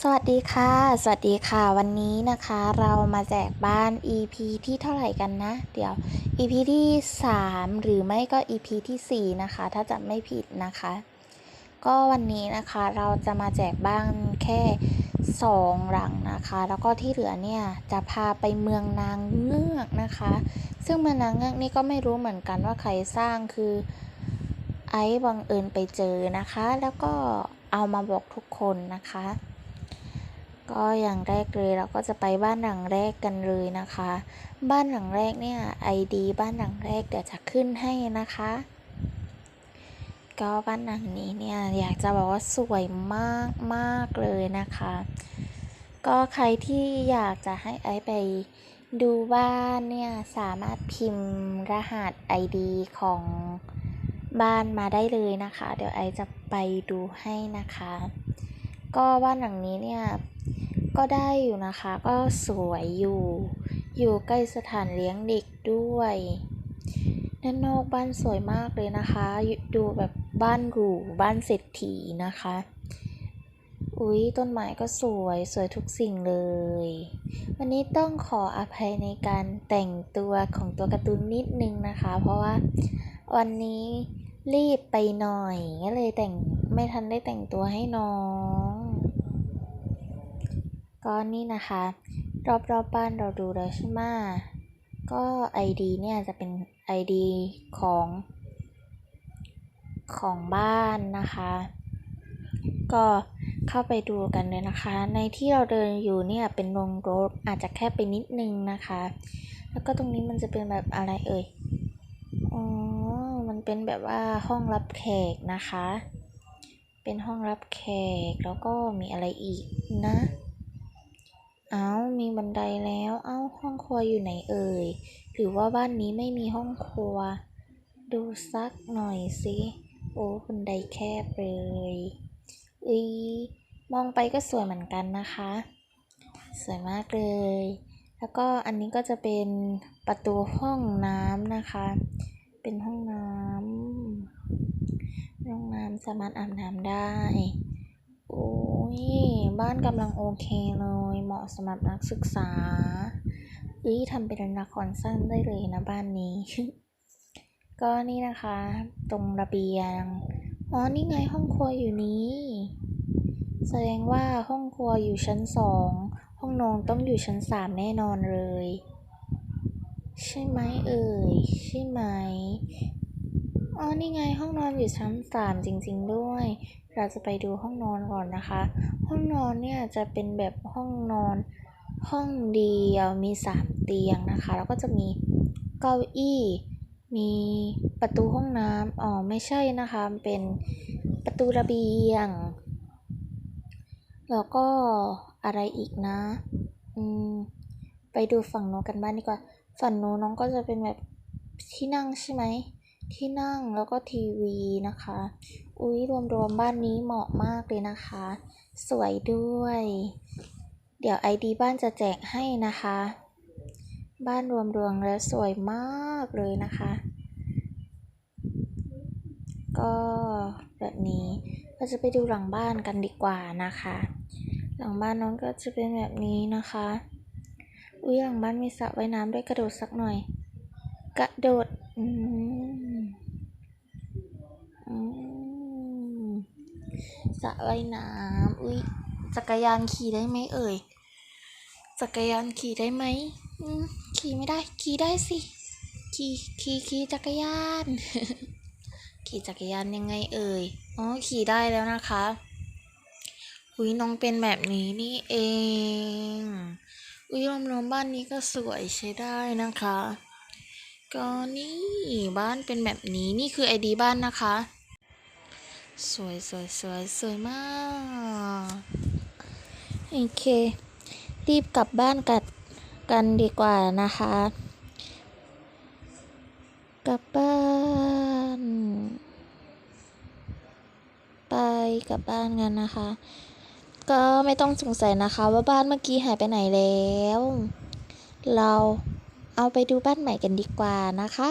สวัสดีค่ะ สวัสดีค่ะ วันนี้นะคะเรามาแจกบ้าน EP ที่เท่าไหร่กันนะ เดี๋ยว EP ที่ 3 หรือไม่ก็ EP ที่ 4 นะคะ ถ้าจำไม่ผิดนะคะ ก็วันนี้นะคะเราจะมาแจกบ้านแค่ 2 หลังนะคะ แล้วก็ที่เหลือเนี่ยจะพาไปเมืองนางเงือกนะคะ ซึ่งเมืองนางเงือกนี่ก็ไม่รู้เหมือนกันว่าใครสร้างคือไอซ์บังเอิญไปเจอนะคะ แล้วก็เอามาบอกทุกคนนะคะ ก็อย่างแรกเลยเราก็จะไปบ้านหลังแรกกันเลยนะคะ บ้านหลังแรกเนี่ยไอดีบ้านหลังแรกเดี๋ยวจะขึ้นให้นะคะ ก็บ้านหลังนี้เนี่ยอยากจะบอกว่าสวยมากมากเลยนะคะ ก็ใครที่อยากจะให้ไอไปดูบ้านเนี่ยสามารถพิมพ์รหัส ID ของบ้านมาได้เลยนะคะ เดี๋ยวไอจะไปดูให้นะคะ ก็บ้านหลังนี้เนี่ย ก็ได้อยู่นะคะ ก็สวยอยู่ อยู่ใกล้สถานเลี้ยงเด็กด้วยด้านนอกบ้านสวยมากเลยนะคะ ดูแบบบ้านหรู บ้านเศรษฐีนะคะ อุ๊ย ต้นไม้ก็สวย สวยทุกสิ่งเลย วันนี้ต้องขออภัยในการแต่งตัวของตัวการ์ตูนนิดนึงนะคะ เพราะว่าวันนี้รีบไปหน่อย ก็เลยแต่งไม่ทันได้แต่งตัวให้น้อง ก็นี่นะคะ รอบๆบบ้านเราดูแล้วใช่ไหมก็ ID เนี่ยจะเป็น ID ของของบ้านนะคะ ก็เข้าไปดูกันเลยนะคะ ในที่เราเดินอยู่เนี่ยเป็นโรงรถอาจจะแคบไปนิดนึงนะคะ แล้วก็ตรงนี้มันจะเป็นแบบอะไรเอ่ยอ๋อมันเป็นแบบว่าห้องรับแขกนะคะ เป็นห้องรับแขกแล้วก็มีอะไรอีกนะ เอ้ามีบันไดแล้ว เอ้าห้องครัวอยู่ไหนเอ่ย หรือว่าบ้านนี้ไม่มีห้องครัว ดูสักหน่อยสิโอ้บันไดแคบเลยอีมองไปก็สวยเหมือนกันนะคะ สวยมากเลย แล้วก็อันนี้ก็จะเป็นประตูห้องน้ำนะคะ เป็นห้องน้ำห้องน้ำสามารถอาบน้ำได้ โอ้ย บ้านกำลังโอเคเลย เหมาะสำหรับนักศึกษาอุ้ยทำเป็นละครสั้นได้เลยนะบ้านนี้ ก็นี่นะคะ ตรงระเบียง อ๋อ นี่ไงห้องครัวอยู่นี้ แสดงว่าห้องครัวอยู่ชั้นสอง ห้องนอนต้องอยู่ชั้นสามแน่นอนเลย ใช่ไหมเอ่ย ใช่ไหม อ๋อนี่ไงห้องนอนอยู่ชั้นสามจริง ๆ ด้วย เราจะไปดูห้องนอนก่อนนะคะ ห้องนอนเนี่ยจะเป็นแบบห้องนอนห้องเดียวมีสามเตียงนะคะ แล้วก็จะมีเก้าอี้ มีประตูห้องน้ำอ๋อไม่ใช่นะคะเป็นประตูระเบียง แล้วก็อะไรอีกนะอืมไปดูฝั่งโน้นกันบ้างดีกว่า ฝั่งโน้นน้องก็จะเป็นแบบที่นั่งใช่ไหม ที่นั่งแล้วก็ทีวีนะคะ อุ๊ยรวมๆบ้านนี้เหมาะมากเลยนะคะ สวยด้วย เดี๋ยว ID บ้านจะแจกให้นะคะ บ้านรวมๆแล้วสวยมากเลยนะคะ ก็แบบนี้เราจะไปดูหลังบ้านกันดีกว่านะคะ หลังบ้านน้องก็จะเป็นแบบนี้นะคะ อุ้ยหลังบ้านมีสระว่ายน้ำด้วยกระโดดสักหน่อย กระโดด อืมอืม สระว่ายน้ำอุ้ยจักรยานขี่ได้ไหมเอ่ย จักรยานขี่ได้ไหมอืมขี่ไม่ได้ ขี่ได้สิ ขี่ขี่ขี่จักรยาน ขี่จักรยานยังไงเอ่ย อ๋อ ขี่ได้แล้วนะคะอุ้ยน้องเป็นแบบนี้นี่เอง อุ้ยรวมๆบ้านนี้ก็สวยใช้ได้นะคะ ก็นี่บ้านเป็นแบบนี้นี่คือไอดีบ้านนะคะ สวยสวยสวยสวยมาก โอเค รีบกลับบ้านกันกันดีกว่านะคะ กลับบ้าน ไปกลับบ้านกันนะคะ ก็ไม่ต้องสงสัยนะคะว่าบ้านเมื่อกี้หายไปไหนแล้ว เราเอาไปดูบ้านใหม่กันดีกว่านะคะ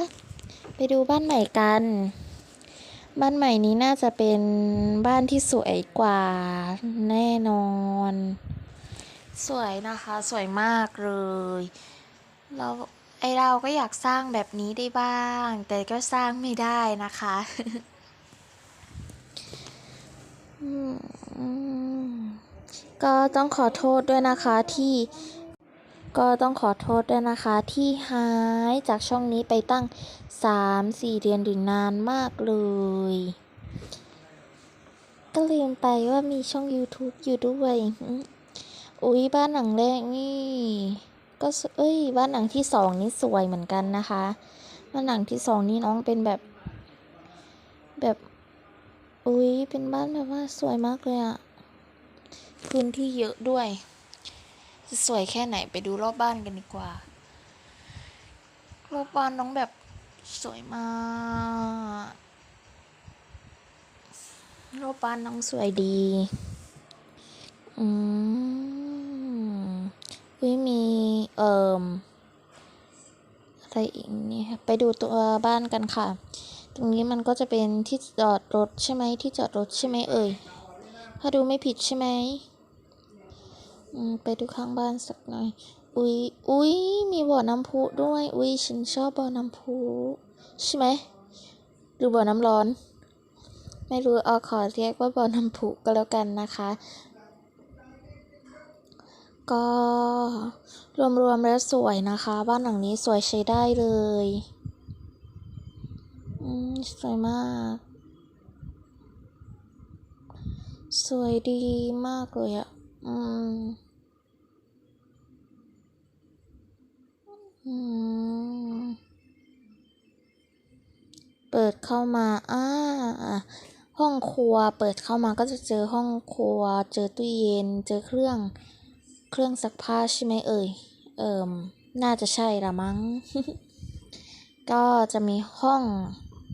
ไปดูบ้านใหม่กัน บ้านใหม่นี้น่าจะเป็นบ้านที่สวยกว่าแน่นอน สวยนะคะสวยมากเลยเราไอเราก็อยากสร้างแบบนี้ได้บ้าง แต่ก็สร้างไม่ได้นะคะอืมก็ต้องขอโทษด้วยนะคะที่ก็ต้องขอโทษด้วยนะคะที่หายจากช่องนี้ไปตั้ง 3-4เดือนหรือนานมากเลย ก็ลืมไปว่ามีช่อง YouTube อยู่ด้วย อุ๊ย บ้านหลังแรกนี่ ก็เอ้ย บ้านหลังที่สองนี่สวยเหมือนกันนะคะ บ้านหลังที่สองนี่น้องเป็นแบบ แบบ อุ๊ย เป็นบ้านแบบว่าสวยมากเลยอะพื้นที่เยอะด้วยจะสวยแค่ไหนไปดูรอบบ้านกันดีกว่า รอบบ้านน้องแบบ สวยมากรอบบ้านน้องสวยดี อืมวิมี เอ่มอะไรอีกเนี่ยไปดูตัวบ้านกันค่ะ ตรงนี้มันก็จะเป็นที่จอดรถใช่ไหม ที่จอดรถใช่ไหมเอ่ย ถ้าดูไม่ผิดใช่ไหมอืมไปดูข้างบ้านสักหน่อย อุ๊ยอุ๊ยมีบ่อน้ำพุด้วย อุ๊ยฉันชอบบ่อน้ำพุใช่ไหมหรือบ่อน้ำร้อน ไม่รู้เอาขอเรียกว่าบ่อน้ำพุก็แล้วกันนะคะ ก็รวมๆแล้วสวยนะคะ บ้านหลังนี้สวยใช้ได้เลยอืมสวยมาก สวยดีมากเลยอะอืมอืม เปิดเข้ามาอ่าห้องครัว เปิดเข้ามาก็จะเจอห้องครัว เจอตู้เย็น เจอเครื่อง เครื่องซักผ้าใช่ไหมเอ่ย เอ่มน่าจะใช่ละมั้ง ก็จะมีห้อง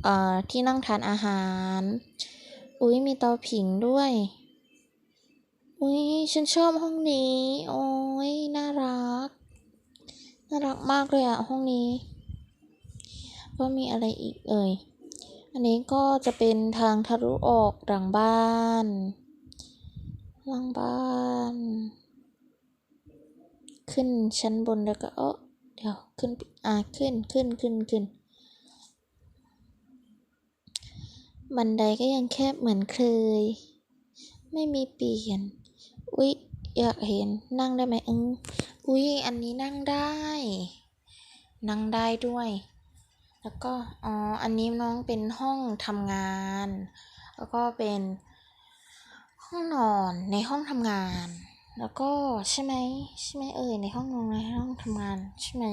เอ่อที่นั่งทานอาหาร อุ๊ยมีเตาผิงด้วย อุ๊ยฉันชอบห้องนี้ โอ้ยน่ารัก น่ารักมากเลยอะห้องนี้ ก็มีอะไรอีกเอ่ย อันนี้ก็จะเป็นทางทะลุออกหลังบ้านหลังบ้าน ขึ้นชั้นบนแล้วก็เออเดี๋ยวขึ้นอ่าขึ้นขึ้นขึ้นขึ้นบันไดก็ยังแคบเหมือนเคย ไม่มีเปลี่ยน อุ๊ย อยากเห็นนั่งได้ไหมเออ อุ๊ยอันนี้นั่งได้ นั่งได้ด้วย แล้วก็ อ๋อ อันนี้น้องเป็นห้องทำงาน แล้วก็เป็นห้องนอนในห้องทำงาน แล้วก็ใช่ไหมใช่ไหมเอ่ยในห้องนอนในห้องทำงานใช่ไหม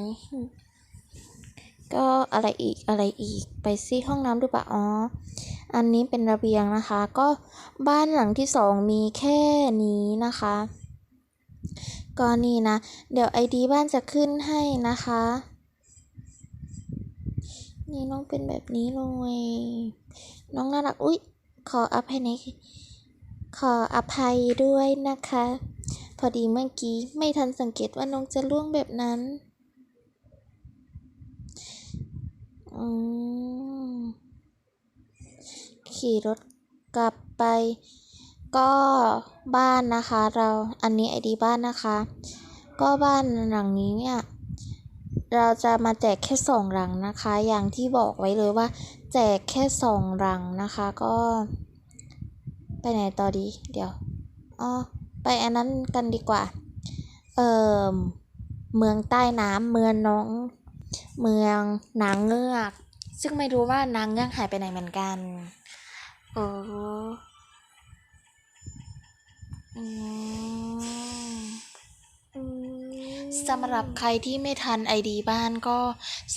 ก็อะไรอีกอะไรอีกไปซิห้องน้ำดูปะอ๋อ อันนี้เป็นระเบียงนะคะ ก็บ้านหลังที่สองมีแค่นี้นะคะ ก็นี่นะ เดี๋ยวไอดีบ้านจะขึ้นให้นะคะ นี่น้องเป็นแบบนี้เลย น้องน่ารัก อุ๊ย ขออภัยในขออภัยด้วยนะคะ พอดีเมื่อกี้ไม่ทันสังเกตว่าน้องจะล่วงแบบนั้นอืมขี่รถกลับไป ก็บ้านนะคะเราอันนี้ไอดีบ้านนะคะ ก็บ้านหลังนี้เนี่ยเราจะมาแจกแค่สองหลังนะคะ อย่างที่บอกไว้เลยว่า แจกแค่สองหลังนะคะก็ ไปไหนต่อดีเดี๋ยวอ๋อไปอันนั้นกันดีกว่า เอ่อเมืองใต้น้ำเมืองน้อง เมืองนางเงือก ซึ่งไม่รู้ว่านางเงือกหายไปไหนเหมือนกันเออ สำหรับใครที่ไม่ทัน ID บ้านก็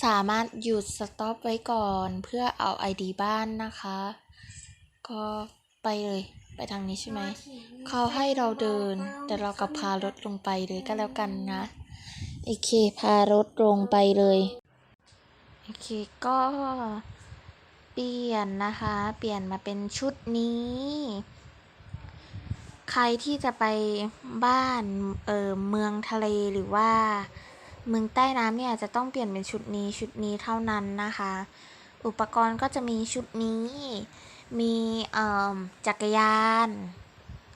สามารถหยุดสต็อปไว้ก่อนเพื่อเอา ID บ้านนะคะ ก็ไปเลยไปทางนี้ใช่ไหม เขาให้เราเดิน แต่เรากับพารถลงไปเลยก็แล้วกันนะ โอเค พารถลงไปเลย โอเค ก็เปลี่ยนนะคะ เปลี่ยนมาเป็นชุดนี้ ใครที่จะไปบ้านเออเมืองทะเลหรือว่าเมืองใต้น้ำเนี่ยจะต้องเปลี่ยนเป็นชุดนี้ชุดนี้เท่านั้นนะคะ อุปกรณ์ก็จะมีชุดนี้ มีเอ่อจักรยาน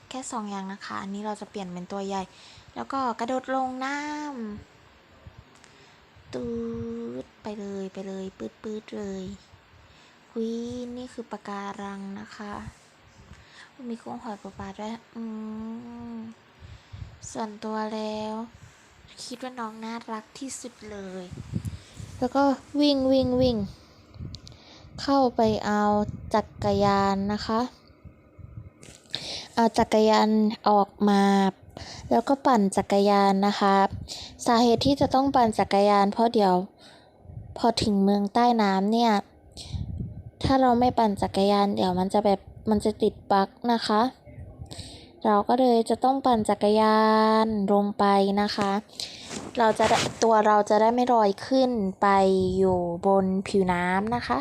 แค่สองอย่างนะคะ อันนี้เราจะเปลี่ยนเป็นตัวใหญ่ แล้วก็กระโดดลงน้ำตืดไปเลยไปเลยปืดปืดเลยหุยนี่คือปะการังนะคะ มีกุ้งหอยปูปลาด้วย อืม ส่วนตัวแล้ว คิดว่าน้องน่ารักที่สุดเลย แล้วก็วิ่งวิ่งวิ่ง เข้าไปเอาจักรยานนะคะ เอาจักรยานออกมาแล้วก็ปั่นจักรยานนะคะ สาเหตุที่จะต้องปั่นจักรยาน เพราะเดี๋ยวพอถึงเมืองใต้น้ำเนี่ย ถ้าเราไม่ปั่นจักรยาน เดี๋ยวมันจะแบบ มันจะติดบั๊กนะคะ เราก็เลยจะต้องปั่นจักรยานลงไปนะคะ เราจะตัวเราจะได้ไม่ลอยขึ้นไปอยู่บนผิวน้ำนะคะ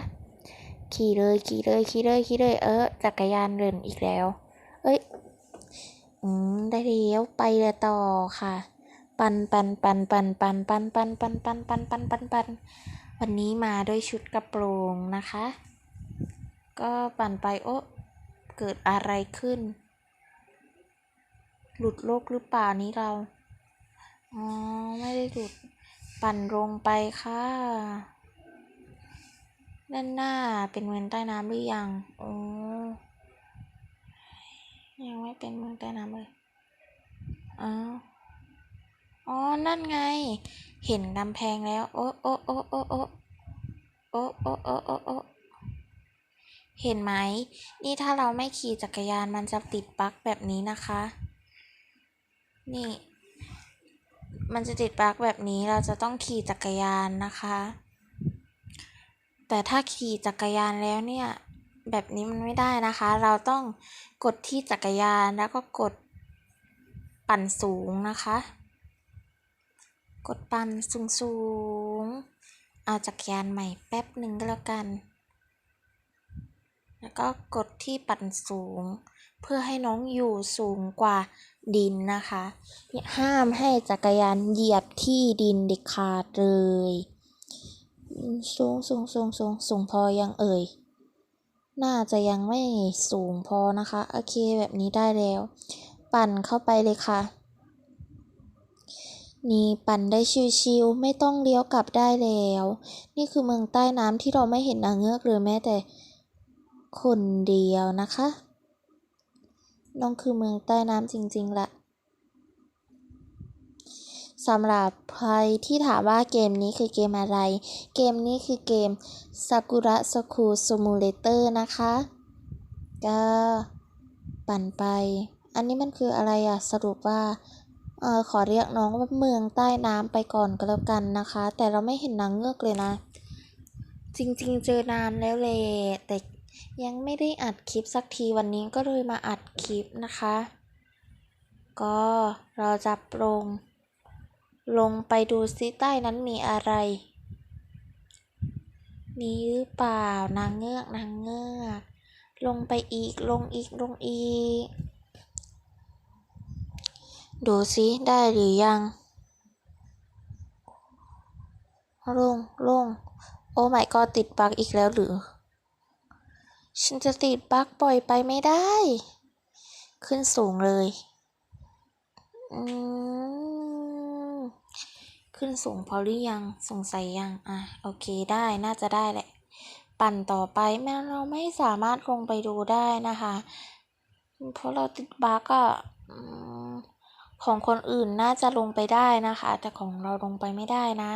ขี่เลยขี่เลยขี่เลยขี่เลยเออจักรยานเดินอีกแล้ว เอ้ยอืมได้แล้วไปเลยต่อค่ะปันปันปันปันปันปันปันปันปันปันปันปันปันวันนี้มาด้วยชุดกระโปรงนะคะ ก็ปั่นไปโอ้ กิดอะไรขึ้น หลุดโลกหรือเปล่านี้เรา อ๋อ ไม่ได้หลุด ปั่นลงไปค่ะ ด้านหน้าเป็นเมืองใต้น้ำหรือยัง โอ้ยังไม่เป็นเมืองใต้น้ำเลยอ้าวอ๋อ นั่นไง เห็นกำแพงแล้ว โอ้โอ้โอ้โอ้โอ้โอ้โอ้โอ้โอ้โอ้ เห็นไหม นี่ถ้าเราไม่ขี่จักรยานมันจะติดปลั๊กแบบนี้นะคะ นี่ มันจะติดปลั๊กแบบนี้เราจะต้องขี่จักรยานนะคะ แต่ถ้าขี่จักรยานแล้วเนี่ย แบบนี้มันไม่ได้นะคะ เราต้องกดที่จักรยานแล้วก็กดปั่นสูงนะคะ กดปั่นสูงสูงๆเอาจักรยานใหม่แป๊บหนึ่งก็แล้วกัน แล้วก็กดที่ปั่นสูง เพื่อให้น้องอยู่สูงกว่าดินนะคะ ห้ามให้จักรยานเหยียบที่ดินเด็ดขาดเลย สูงสูงสูงสูงสูงพอยังเอ่ย น่าจะยังไม่สูงพอนะคะ โอเคแบบนี้ได้แล้ว ปั่นเข้าไปเลยค่ะ นี่ปั่นได้ชิวๆไม่ต้องเลี้ยวกลับได้แล้ว นี่คือเมืองใต้น้ำที่เราไม่เห็นนางเงือกเลยแม้แต่ คนเดียวนะคะน้องคือเมืองใต้น้ำจริงๆละสำหรับใครที่ถามว่าเกมนี้คือเกมอะไร เกมนี้คือเกม Sakura School Simulator นะคะ ก็ปั่นไป อันนี้มันคืออะไรอะสรุปว่าเออขอเรียกน้องว่าเมืองใต้น้ำไปก่อนก็แล้วกันนะคะ แต่เราไม่เห็นนางเงือกเลยนะ จริงๆ เจอนานแล้วเลยแต่ ยังไม่ได้อัดคลิปสักทีวันนี้ก็เลยมาอัดคลิปนะคะ ก็เราจะลง ลงไปดูซิใต้นั้นมีอะไรมีหรือเปล่านางเงือกนางเงือก ลงไปอีกลงอีกลงอีก ดูซิได้หรือยัง ลงลงโอ้ my god ติดปลั๊กอีกแล้วหรือ ฉันจะติดปลั๊กปล่อยไปไม่ได้ ขึ้นสูงเลยอืมขึ้นสูงพอหรือยัง สงสัยยัง อะ โอเคได้ น่าจะได้แหละ ปั่นต่อไป แม้เราไม่สามารถลงไปดูได้นะคะ เพราะเราติดบั๊กอะอืมของคนอื่นน่าจะลงไปได้นะคะ แต่ของเราลงไปไม่ได้นะ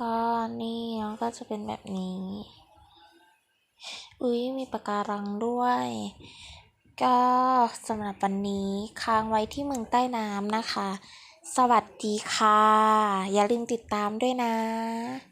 ก็นี่มันก็จะเป็นแบบนี้ อุ้ยมีปะการังด้วย ก็สำหรับวันนี้ค้างไว้ที่เมืองใต้น้ำนะคะ สวัสดีค่ะ อย่าลืมติดตามด้วยนะ